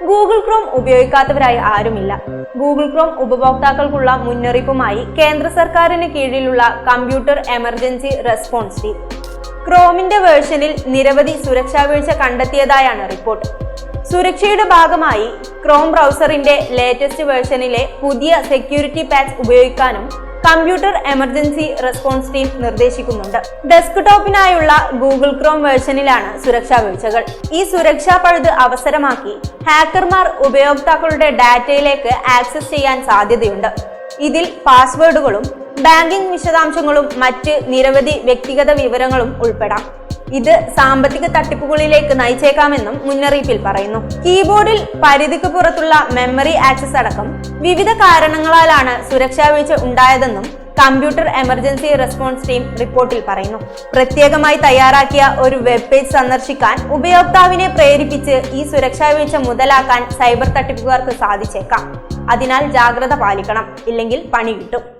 Google Chrome ഉപയോഗിക്കാത്തവരായി ആരുമില്ല. Google Chrome ഉപഭോക്താക്കൾക്കുള്ള മുന്നറിയിപ്പുമായി കേന്ദ്ര സർക്കാരിന് കീഴിലുള്ള കമ്പ്യൂട്ടർ എമർജൻസി റെസ്പോൺസ് ടീം ക്രോമിന്റെ വേർഷനിൽ നിരവധി സുരക്ഷാ വീഴ്ച കണ്ടെത്തിയതായാണ് റിപ്പോർട്ട് സുരക്ഷയുടെ ഭാഗമായി ക്രോം ബ്രൗസറിന്റെ ലേറ്റസ്റ്റ് വേർഷനിലെ പുതിയ സെക്യൂരിറ്റി പാച്ച് ഉപയോഗിക്കാനും കമ്പ്യൂട്ടർ എമർജൻസി റെസ്പോൺസ് ടീം നിർദ്ദേശിക്കുന്നുണ്ട്. ഡെസ്ക്ടോപ്പിനായുള്ള ഗൂഗിൾ ക്രോം വേർഷനിലാണ് സുരക്ഷാ വീഴ്ചകൾ. ഈ സുരക്ഷാ പഴുത് അവസരമാക്കി ഹാക്കർമാർ ഉപയോക്താക്കളുടെ ഡാറ്റയിലേക്ക് ആക്സസ് ചെയ്യാൻ സാധ്യതയുണ്ട്. ഇതിൽ പാസ്വേഡുകളും ബാങ്കിംഗ് വിശദാംശങ്ങളും മറ്റ് നിരവധി വ്യക്തിഗത വിവരങ്ങളും ഉൾപ്പെടാം. ഇത് സാമ്പത്തിക തട്ടിപ്പുകളിലേക്ക് നയിച്ചേക്കാമെന്നും മുന്നറിയിപ്പിൽ പറയുന്നു. കീബോർഡിൽ പരിധിക്ക് പുറത്തുള്ള മെമ്മറി ആക്സസ് അടക്കം വിവിധ കാരണങ്ങളാലാണ് സുരക്ഷാ വീഴ്ച ഉണ്ടായതെന്നും കമ്പ്യൂട്ടർ എമർജൻസി റെസ്പോൺസ് ടീം റിപ്പോർട്ടിൽ പറയുന്നു. പ്രത്യേകമായി തയ്യാറാക്കിയ ഒരു വെബ് പേജ് സന്ദർശിക്കാൻ ഉപയോക്താവിനെ പ്രേരിപ്പിച്ച് ഈ സുരക്ഷാ വീഴ്ച മുതലാക്കാൻ സൈബർ തട്ടിപ്പുകാർക്ക് സാധിച്ചേക്കാം. അതിനാൽ ജാഗ്രത പാലിക്കണം. ഇല്ലെങ്കിൽ പണി കിട്ടും.